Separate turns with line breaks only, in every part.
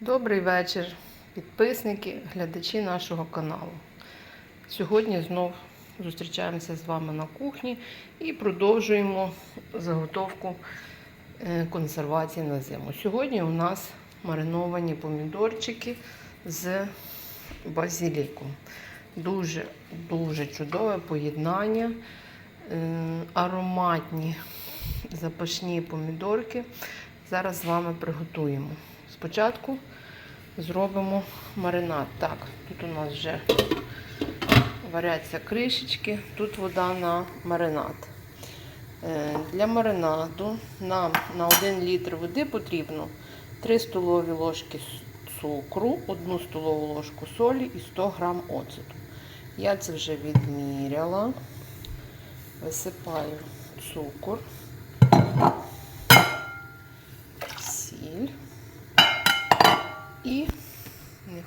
Добрий вечір, підписники, глядачі нашого каналу. Сьогодні знов зустрічаємося з вами на кухні і продовжуємо заготовку е, консервації на зиму. Сьогодні у нас мариновані помідорчики з базиліком. Дуже дуже чудове поєднання, е, ароматні запашні помідорки. Зараз з вами приготуємо. Спочатку зробимо маринад. Так, тут у нас вже варяться кришечки, тут вода на маринад. Е, Для маринаду нам на 1 літр води потрібно 3 столові ложки цукру, 1 столову ложку солі і 100 грам оцету. Я це вже відміряла. Висипаю цукор,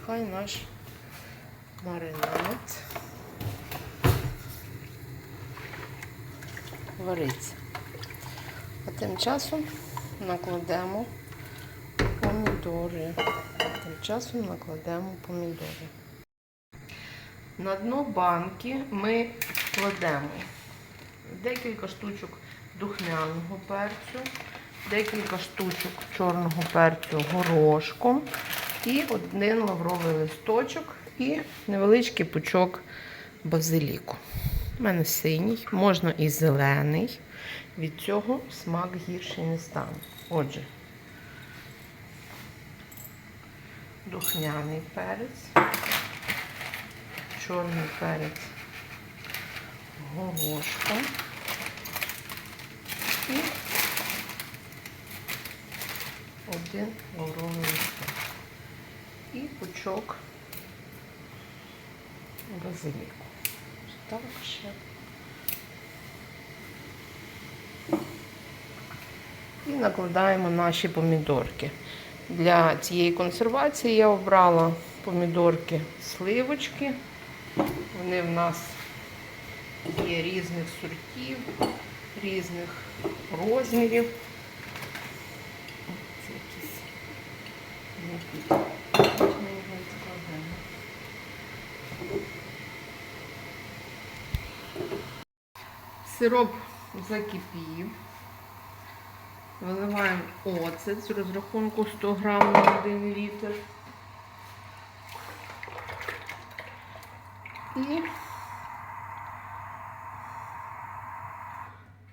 нехай наш маринад вариться. А тим часом накладемо помідори. Тим часом накладемо помідори. На дно банки ми кладемо декілька штучок духмяного перцю, декілька штучок чорного перцю горошком і один лавровий листочок і невеличкий пучок базиліку. У мене синій, можна і зелений. Від цього смак гірший не стане. Отже, духмяний перець, чорний перець горошком і один лавровий листок. І пучок базиліку. Так ще. І накладаємо наші помідорки. Для цієї консервації я обрала помідорки сливочки. Вони в нас є різних сортів, різних розмірів. Це якісь Сироп закипів. Виливаємо оцет з розрахунку 100 грам на 1 літр. І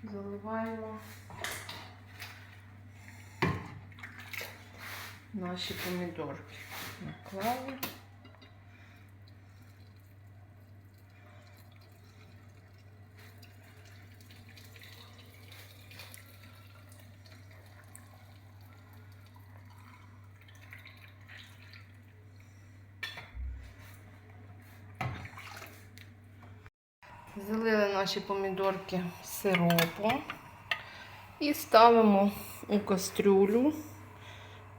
заливаємо наші помідорки. Наклали. Залили наші помідорки сиропом і ставимо у кастрюлю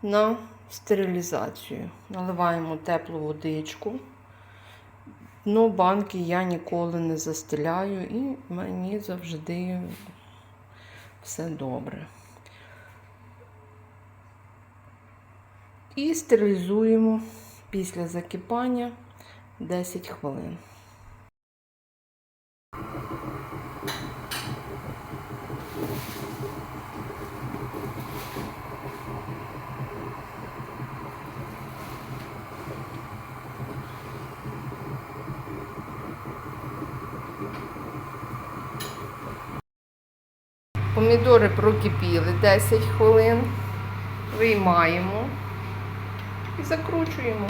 на стерилізацію. Наливаємо теплу водичку. Дно банки я ніколи не застеляю і мені завжди все добре. І стерилізуємо після закипання 10 хвилин. Помідори прокипіли 10 хвилин. Виймаємо і закручуємо.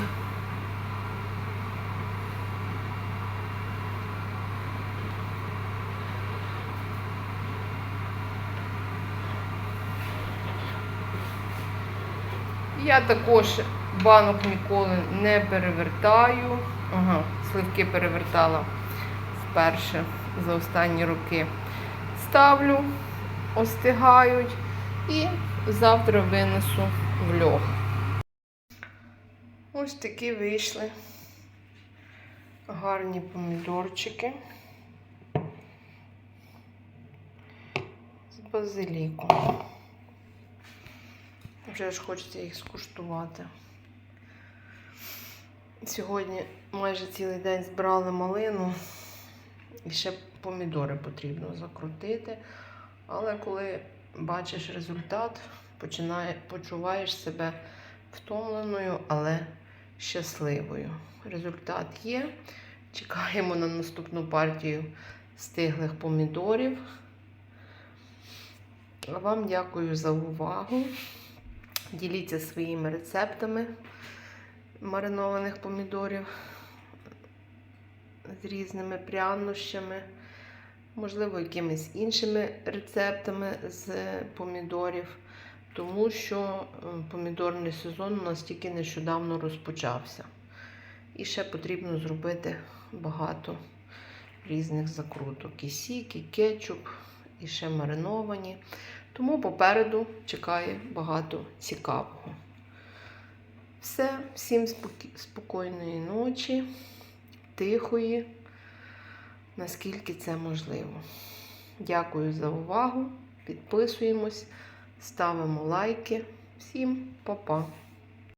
Я також банок ніколи не перевертаю. Ага, сливки перевертала вперше за останні роки. Ставлю, остигають і завтра винесу в льох. Ось такі вийшли гарні помідорчики з базиліком. Вже ж хочеться їх скуштувати. Сьогодні майже цілий день збирали малину і ще помідори потрібно закрутити. Але коли бачиш результат, починає, почуваєш себе втомленою, але щасливою. Результат є. Чекаємо на наступну партію стиглих помідорів. Вам дякую за увагу. Діліться своїми рецептами маринованих помідорів з різними прянощами, можливо, якимись іншими рецептами з помідорів, тому що е, помідорний сезон у нас тільки нещодавно розпочався. І ще потрібно зробити багато різних закруток. І сік, і кетчуп, і ще мариновані. Тому попереду чекає багато цікавого. Все, всім спокійної ночі, тихої, наскільки це можливо. Дякую за увагу. Підписуємось, ставимо лайки. Всім па-па!